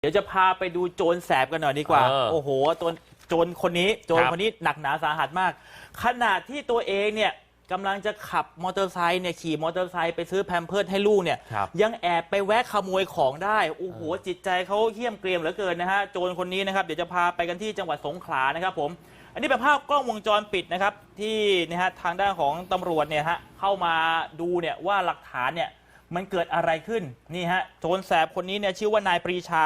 เดี๋ยวจะพาไปดูโจรแสบกันหน่อยดีกว่า เออโอ้โหโจรโจรคนนี้ โจรครับ คนนี้หนักหนาสาหัสมาก ขนาดที่ตัวเองเนี่ยกำลังจะขับมอเตอร์ไซค์เนี่ยขี่มอเตอร์ไซค์ไปซื้อแพมเพิร์ดให้ลูกเนี่ย ครับ ยังแอบไปแวะขโมยของได้ โอ้โห จิตใจเขาเหี้ยมเกรียมเหลือเกินนะฮะ โจรคนนี้นะครับ เดี๋ยวจะพาไปกันที่จังหวัดสงขลานะครับผม อันนี้เป็นภาพกล้องวงจรปิดนะครับ ที่นะฮะทางด้านของตำรวจเนี่ยฮะเข้ามาดูเนี่ยว่าหลักฐานเนี่ยมันเกิดอะไรขึ้น นี่ฮะ โจรแสบคนนี้เนี่ยชื่อว่านายปรีชา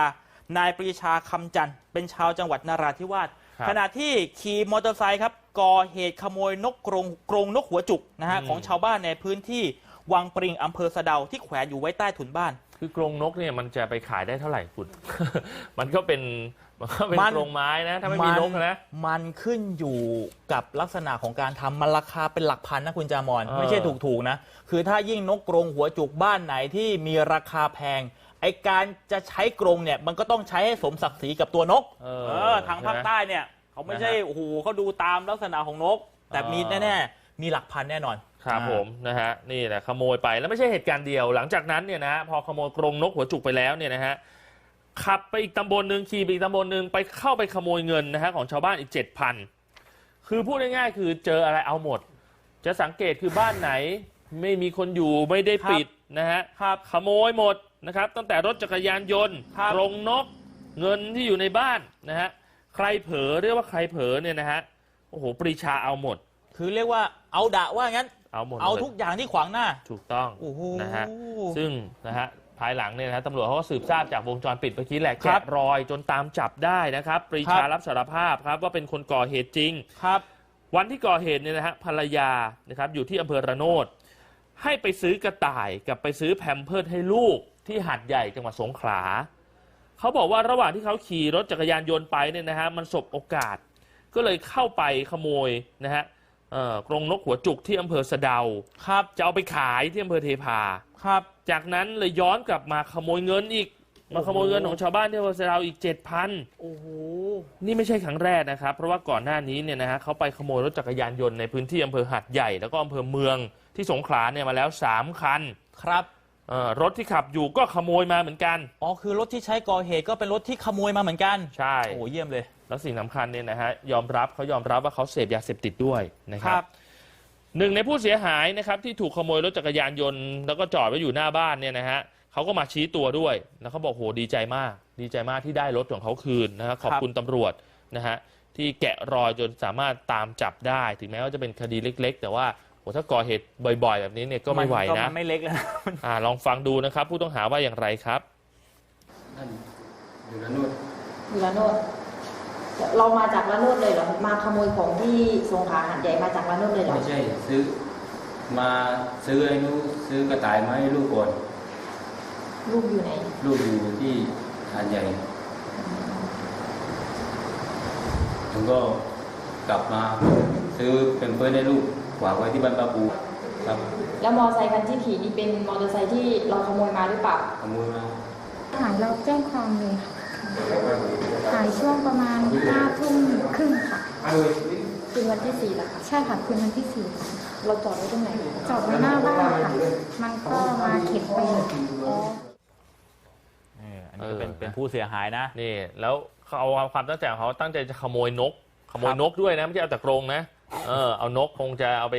นายปรีชาคำจันทร์เป็นชาวจังหวัดนราธิวาสครับขณะที่ขี่มอเตอร์ไซค์ครับก่อเหตุขโมยนกกรงกรงนกหัวจุกนะฮะอืมของชาวบ้านในพื้นที่วังปริงอำเภอสะเดาที่แขวนอยู่ไว้ใต้ถุนบ้าน คือกรงนกเนี่ยมันจะไปขายได้เท่าไหร่คุณ มันก็เป็นมันก็เป็นมัน กรงไม้นะถ้าไม่มีนกนะ มันขึ้นอยู่กับลักษณะของการทำมันราคาเป็นหลักพันนะคุณจามอน เออ ไม่ใช่ถูกๆนะ คือถ้ายิ่งนกกรงหัวจุกบ้านไหนที่มีราคาแพง ไอการจะใช้กรงเนี่ย มันก็ต้องใช้ให้สมศักดิ์ศรีกับตัวนก เออเออทางภาคใต้เนี่ย เขาไม่ใช่นะฮะโอ้โหเขาดูตามลักษณะของนก แต่มีอ่าแน่ๆมีหลักพันแน่นอน ครับอ่าผมนะฮะนี่แหละขโมยไปแล้วไม่ใช่เหตุการณ์เดียว หลังจากนั้นเนี่ยนะฮะพอขโมยกรงนกหัวจุกไปแล้วเนี่ยนะฮะขับไปอีกตำบลหนึ่งขี่ไปอีกตำบลหนึ่งไปเข้าไปขโมยเงินนะฮะของชาวบ้านอีกเจ็ดพันคือพูดง่ายๆคือเจออะไรเอาหมด จะสังเกตคือบ้านไหนไม่มีคนอยู่ไม่ได้ปิดนะฮะครับขโมยหมดนะครับ ตั้งแต่รถจักรยานยนต์ครับ กรงนกเงินที่อยู่ในบ้านนะฮะใครเผลอเรียกว่าใครเผลอเนี่ยนะฮะโอ้โหปรีชาเอาหมด คือเรียกว่าเอาดะว่างั้น เอาหมดเอาลยทุกอย่างที่ขวางหน้า ถูกต้องโอ้โห นะฮะซึ่งนะฮะภายหลังเนี่ยนะฮะตำรวจเขาก็สืบทราบจากวงจรปิดเมื่อกี้แหละครับแกะรอยจนตามจับได้นะครับ ปรีชาครับ รับสารภาพครับว่าเป็นคนก่อเหตุจริง ครับ วันที่ก่อเหตุเนี่ยนะฮะภรรยานะครับอยู่ที่อำเภอระโนดให้ไปซื้อกระต่ายกับไปซื้อแพมเพิร์ดให้ลูกที่หัดใหญ่จังหวัดสงขลาเขาบอกว่าระหว่างที่เขาขี่รถจักรยานยนต์ไปเนี่ยนะฮะมันสบโอกาส ก็เลยเข้าไปขโมยนะฮะ เอ่อกรงนกหัวจุกที่อำเภอสะเดา ครับจะเอาไปขายที่อำเภอเทพา ครับ จากนั้นเลยย้อนกลับมาขโมยเงินอีก มาขโมยเงินของชาวบ้านที่อำเภอสะเดาอีกเจ็ดพัน โอ้โห นี่ไม่ใช่ครั้งแรกนะครับ เพราะว่าก่อนหน้านี้เนี่ยนะฮะเขาไปขโมยรถจักรยานยนต์ในพื้นที่อำเภอหัดใหญ่แล้วก็อำเภอเมืองที่สงขลาเนี่ยมาแล้ว 3 คัน ครับ เอ่อรถที่ขับอยู่ก็ขโมยมาเหมือนกัน อ๋อคือรถที่ใช้ก่อเหตุก็เป็นรถที่ขโมยมาเหมือนกันใช่ โอ้โหเยี่ยมเลย แล้วสิ่งสำคัญเนี่ยนะฮะยอมรับเขายอมรับว่าเขาเสพยาเสพติดด้วยนะคครัรับบหนึ่งในผู้เสียหายนะครับที่ถูกขโมยรถจักรยานยนต์แล้วก็จอดไว้อยู่หน้าบ้านเนี่ยนะฮะเขาก็มาชี้ตัวด้วยแล้วเขาบอกโหดีใจมาก ดีใจมากที่ได้รถของเขาคืนนะฮะขอบคุณตำรวจนะฮะที่แกะรอยจนสามารถตามจับได้ ถึงแม้ว่าจะเป็นคดีเล็ก ๆ แต่ว่า โหถ้าก่อเหตุบ่อยๆ แบบนี้เนี่ยก็ไม่ไหวก็นะมันไม่เล็กแล้วนะอ่าลองฟังดูนะครับ ผู้ต้องหาว่าอย่างไรครับนั่นอยู่ละนู่นอยู่ละโนดเรามาจากละโนดเลยเหรอมาขโมยของที่สงขลาหัดใหญ่มาจากละโนดเลยเหรอไม่ใช่ซื้อมาซื้อไอ้นู้นซื้อกระต่ายมาให้ลูกก่อนลูกอยู่ไหนลูกอยู่ที่หาดใหญ่ผมก็กลับมาซื้อเป็นเพื่อนให้ลูก ฝากไว้ที่บ้านป้าปูครับแล้วมอไซค์คันที่ขี่นี่เป็นมอเตอร์ไซค์ที่เราขโมยมาหรือเปล่าขโมยมาหายเราแจ้งความเลยค่ะหายช่วงประมาณห้าทุ่มครึ่งค่ะคืนวันที่สี่แล้วค่ะใช่ค่ะคืนวันที่สี่ค่ะเราจอดไว้ตรงไหนจอดไว้หน้าบ้านค่ะ มันก็มาเข็นไปอ๋ออันนี้ก็เป็นเออเป็นผู้เสียหายนะนี่แล้วเขาเอาความตั้งใจของเขาตั้งใจจะขโมยนก ขโมยนกด้วยนะไม่ใช่เอาแต่กรงนะ เออเอานกคงจะเอาไป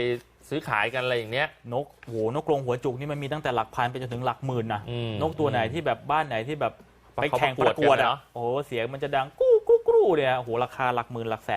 ซื้อขายกันอะไรอย่างเนี้ย นกโหนกกรงหัวจุกนี่มันมีตั้งแต่หลักพันไปจนถึงหลักหมื่นนะอืมนกตัวไหนที่แบบบ้านไหนที่แบบไปเขาแข่งปประระกกววดดกันอะเนอะ โอ้โหเสียงมันจะดังกู้กู้กู้เนี่ยโอ้โหราคาหลักหมื่นหลักแสน